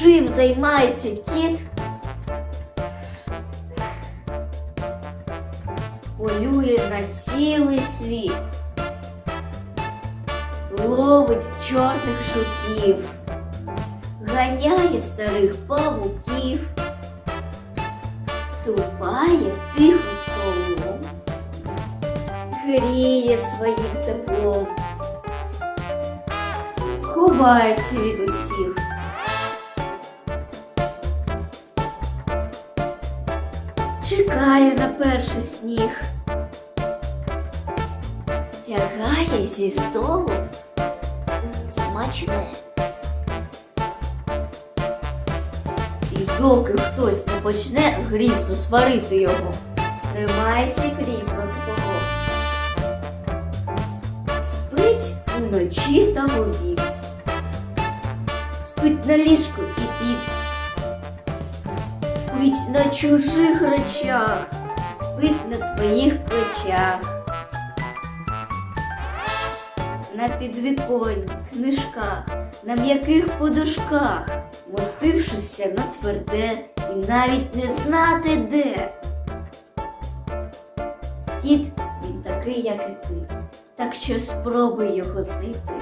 Чим займається кіт? Полює на цілий світ. Ловить чорних жуків, ганяє старих павуків, ступає тихо столом, гріє своїм теплом, ховається від усіх. Чекає на перший сніг, тягає зі столу смачне. І доки хтось не почне грізно сварити його, тримається крісла свого. Спить вночі та в. Спить на ліжку і під. Спить на чужих речах, спить на твоїх плечах. На підвіконні, книжках, на м'яких подушках, мостившися на тверде і навіть не знати де. Кіт він такий, як і ти, так що спробуй його знайти.